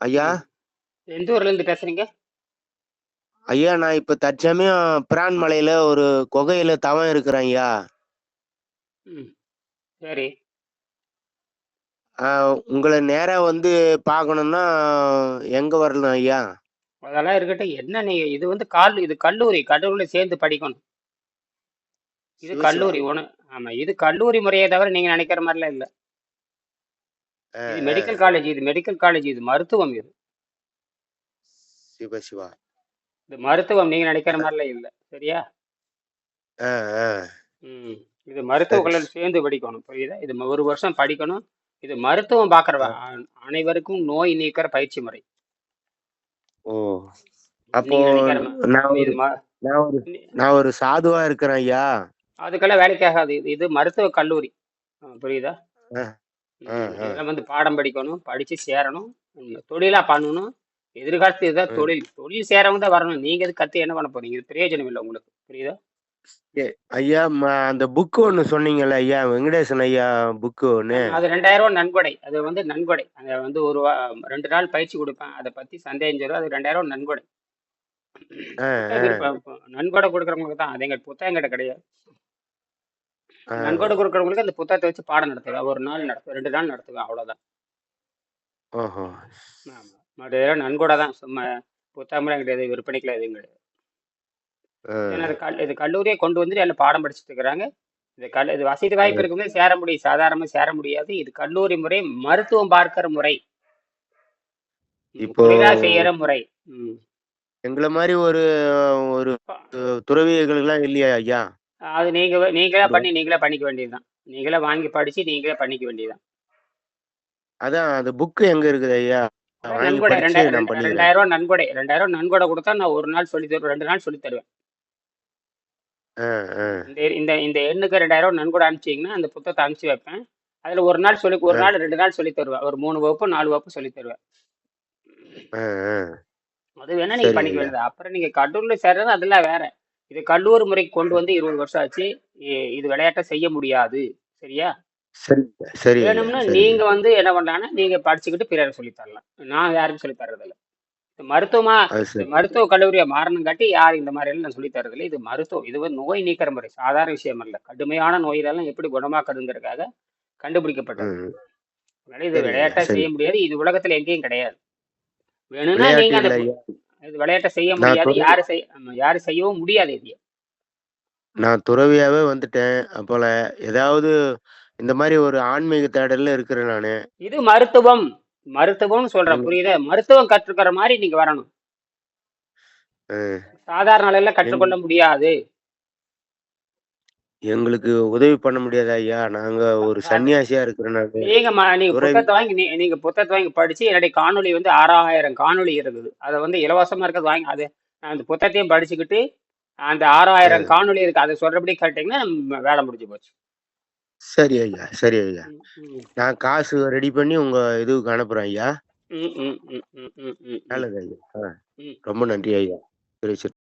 ஐயா. எந்த ஊர்ல இருந்து பேசுறீங்க? ஐயா நான் இப்ப தற்சமயம் பிரான் மலையில ஒரு குகையில தவம் இருக்கிறேன் ஐயா. சரி. ஆ உங்கள நேரா வந்து பார்க்கணும்னா எங்க வரணும் ஐயா? அதெல்லாம் இருக்கட்டும். என்ன நீங்க இது வந்து கால் இது கல்லூரி. கல்லூரியில சேர்ந்து படிக்கணும். இது. கல்லூரி. உன ஆமா. இது கல்லூரி முறையே தவிர நீங்க நினைக்கிற மாரிலாம் இல்ல. இது. மெடிக்கல் காலேஜ் இது மெடிக்கல் காலேஜ் இது மருத்துவம் இது. சிவ சிவா. இது மருத்துவம் நீங்க நினைக்கிற மாரிலாம் இல்ல. சரியா? ம். இது மருத்துவ சரி. கல்லூரியில சேர்ந்து படிக்கணும். புரியுதா? இது ஒரு வருஷம் படிக்கணும். இது மருத்துவம். அ அனைவருக்கும் நோய் நீக்கிற பயிற்சி முறை. ஓ! அப்போ நான் ஒரு நான் ஒரு சாதுவா இருக்கிறேன் ஐயா. அதுக்கெல்லாம் வேலைக்கு ஆகாது. இது இது மருத்துவ கல்லூரி. புரியுதா? இதெல்லாம் வந்து பாடம் படிக்கணும். படிச்சு சேரணும். தொழிலா பண்ணணும். எதிர்காலத்துல இதுதான் ம். தொழில். தொழில் சேரவங்க தான் வரணும். நீங்க எதுக்கு கத்து என்ன பண்ண போறீங்க? இது பிரயோஜனம் இல்ல உங்களுக்கு. புரியுதா? ஐயா அந்த புக் ஒண்ணு சொன்னீங்கல்ல ஐயா, வெங்கடேசன் ஐயா புக் ஒண்ணு. ஆமா. அது ரூ. 2000 நன்கொடை. அது வந்து நன்கொடை. அத வந்து ஒரு 2 நாள் பயிற்சி குடுப்பேன். அத பத்தி சந்தேகம் வரும். அது ரூ. 2000 நன்கொடை. நன்கொடை குடுக்குறவங்களுக்கு தான். அது எங்க புத்தகம் என்கிட்ட கிடையாது. நன்கொடை குடுக்குறவங்களுக்கு அந்த புத்தகத்த வச்சு பாடம் நடத்துவேன். ஒரு நாள் நடத்துவேன். 2 நாள் நடத்துவேன். அவ்வளோதான். ஓஹோ! ஆமா. மற்ற நன்கொடை தான். சும்மா புத்தகம்லாம் கிடையாது. விற்பனைக்குலாம் எதுவும் கிடையாது. ஏன்னா இது. கல் இது கல்லூரியே கொண்டு வந்துட்டு எல்லாம் பாடம் படிச்சுட்டு இருக்கிறாங்க. இது கல் இது வசதி வாய்ப்பு ஆ. இருக்கவங்க சேர முடியும். சாதாரணமா சேர முடியாது. இது கல்லூரி முறை, மருத்துவம் பார்க்கிற முறை. இப்போ செய்யற முறை. எங்கள மாரி ஒரு ஒரு துறவிகளுக்கெல்லாம் இல்லையா ஐயா? அது நீங்க நீங்களா. பண்ணி நீங்களே பண்ணிக்க வேண்டியது தான். நீங்களே வாங்கி படிச்சு நீங்களே பண்ணிக்க வேண்டியது தான். அதான் அந்த புக் எங்க இருக்குது ஐயா? நன்கொடை படிச்சு ரெண்டா நான் ரெண்டு ரூ. பண்ணிக்கிறேன். 2000 நன்கொடை. ரூ. 2000 நன்கொடை குடுத்தா நான் 1 நாள் சொல்லி தருவேன். 2 நாள் சொல்லி தருவேன். இந்த இந்த எண்ணுக்கு ரூ. 2000 நன்கொடை அனுப்பிச்சீங்கன்னா, அந்த புத்தகத்த அனுப்பிச்சு வைப்பேன். அதுல 1 நாள் சொல்லி 1 ஆ. நாள் 2 நாள் சொல்லி தருவேன். ஒரு 3 வகுப்பு, 4 வகுப்பு சொல்லி தருவேன். அது வேணா நீங்க பண்ணிக்க. வேண்டியது. அப்புறம் நீங்க கல்லூரில சேர்றது அதெல்லாம் வேற. இது கல்லூரி முறைக்கு கொண்டு வந்து 20 வருஷம் ஆச்சு. இது விளையாட்டா செய்ய முடியாது. சரியா? சரி. வேணும்னா நீங்க. வந்து என்ன பண்ணலாம்னா, நீங்க படிச்சுக்கிட்டு பிறருக்கு சொல்லி தரலாம். நான் யாருக்கும் சொல்லி தர்றதில்ல. மருத்துவமா. மருத்துவ கல்லூரியா மாறணுங்காட்டி யாரும் இந்த மாரியெல்லாம் நான் சொல்லி தர்றதில்ல. இது மருத்துவம். இது வந்து நோய் நீக்கிற முறை. சாதாரண விஷயம் அல்ல. கடுமையான நோய்களெல்லாம் எப்படி குணமாக்குறதுங்கிறதுக்காக கண்டுபிடிக்கப்பட்டது. அதனால இது. விளையாட்டா. செய்ய முடியாது. இது உலகத்துல எங்கேயும் கிடையாது. வேணும்னா நீங்க இது விளையாட்ட செய்ய முடியாது. துறவி யாரும் செய் ஆமா யாரும் செய்யவும் முடியாது இதைய. நான் துறவியாவே வந்துட்டேன். அப்போல ஏதாவது இந்த மாரி ஒரு ஆன்மீக தேடல்ல இருக்கிறேன் நானு. இது மருத்துவம். மருத்துவம்னு சொல்றேன். புரியுதா? மருத்துவம் கற்றுக்கிற மாரி நீங்க வரணும். சாதாரண எங் கற்றுக்கொள்ள முடியாது. எங்களுக்கு உதவி பண்ண முடியாதா ஐயா? நாங்க ஒரு சன்னியாசியா இருக்கிறேன் நானு. நீங்க நீங்க புத்தகத்த வாங்கி நீங்க புத்தகத்த வாங்கி படிச்சு என்னுடைய காணொளி வந்து 6000 காணொளி இருக்குது. அத வந்து இலவசமா இருக்கிறத வாங்கி அது அந்த புத்தகத்தையும் படிச்சுக்கிட்டு, அந்த 6000 அ. காணொளி இருக்கு. அத சொல்றபடி கேட்டீங்கன்னா, வேலை முடிஞ்சு போச்சு. சரி ஐயா, சரி ஐயா. நான் காசு ரெடி பண்ணி உங்க இதுவுக்கு அனுப்புறேன் ஐயா. நல்லது ஐயா. ரொம்ப நன்றி ஐயா. சரி, சரி.